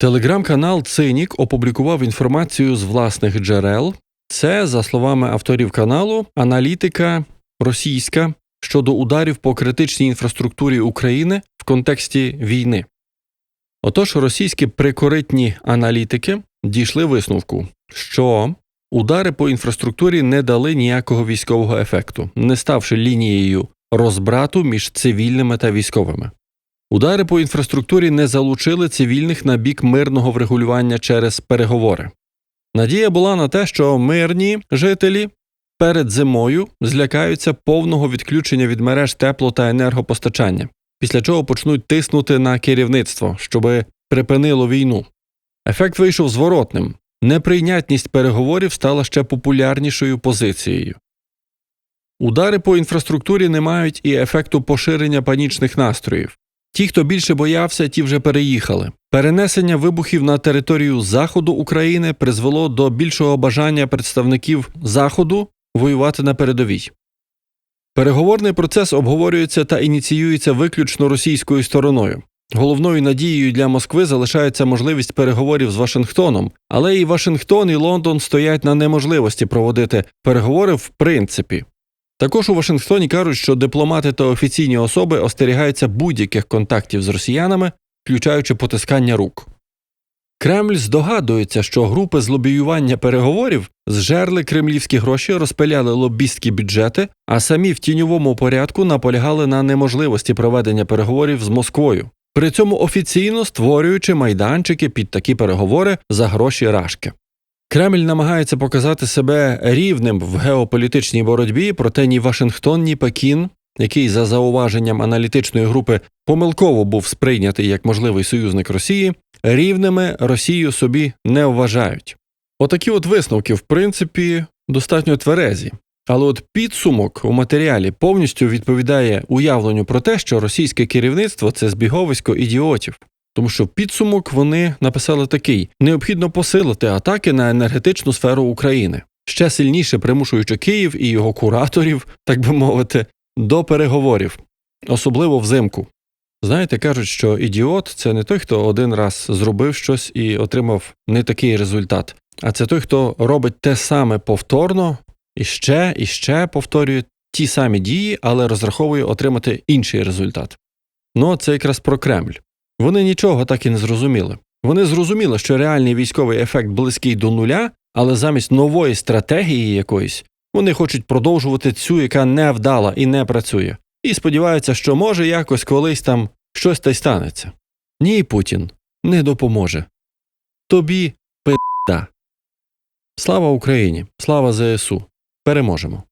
Телеграм-канал Цинік опублікував інформацію з власних джерел. Це, за словами авторів каналу, аналітика російська щодо ударів по критичній інфраструктурі України в контексті війни. Отож, російські прикоритні аналітики дійшли висновку, що удари по інфраструктурі не дали ніякого військового ефекту, не ставши лінією розбрату між цивільними та військовими. Удари по інфраструктурі не залучили цивільних на бік мирного врегулювання через переговори. Надія була на те, що мирні жителі перед зимою злякаються повного відключення від мереж тепло та енергопостачання, після чого почнуть тиснути на керівництво, щоби припинило війну. Ефект вийшов зворотним. Неприйнятність переговорів стала ще популярнішою позицією. Удари по інфраструктурі не мають і ефекту поширення панічних настроїв. Ті, хто більше боявся, ті вже переїхали. Перенесення вибухів на територію заходу України призвело до більшого бажання представників заходу воювати на передовій. Переговорний процес обговорюється та ініціюється виключно російською стороною. Головною надією для Москви залишається можливість переговорів з Вашингтоном, але і Вашингтон і Лондон стоять на неможливості проводити переговори в принципі. Також у Вашингтоні кажуть, що дипломати та офіційні особи остерігаються будь-яких контактів з росіянами, включаючи потискання рук. Кремль здогадується, що групи з лобіювання переговорів зжерли кремлівські гроші, розпиляли лобістські бюджети, а самі в тіньовому порядку наполягали на неможливості проведення переговорів з Москвою, при цьому офіційно створюючи майданчики під такі переговори за гроші рашки. Кремль намагається показати себе рівним в геополітичній боротьбі, проте ні Вашингтон, ні Пекін, який за зауваженням аналітичної групи помилково був сприйнятий як можливий союзник Росії, рівними Росію собі не вважають. Отакі от висновки, в принципі, достатньо тверезі. Але от підсумок у матеріалі повністю відповідає уявленню про те, що російське керівництво це збіговисько ідіотів. Тому що підсумок вони написали такий: необхідно посилити атаки на енергетичну сферу України, ще сильніше примушуючи Київ і його кураторів, так би мовити, до переговорів, особливо взимку. Знаєте, кажуть, що ідіот це не той, хто один раз зробив щось і отримав не такий результат, а це той, хто робить те саме повторно і ще, і ще повторює ті самі дії, але розраховує отримати інший результат. Ну, це якраз про Кремль. Вони нічого так і не зрозуміли. Вони зрозуміли, що реальний військовий ефект близький до нуля, але замість нової стратегії якоїсь вони хочуть продовжувати цю, яка не вдала і не працює, і сподіваються, що може якось колись там щось та й станеться. Ні, Путін не допоможе. Тобі пи***да. Слава Україні! Слава ЗСУ! Переможемо!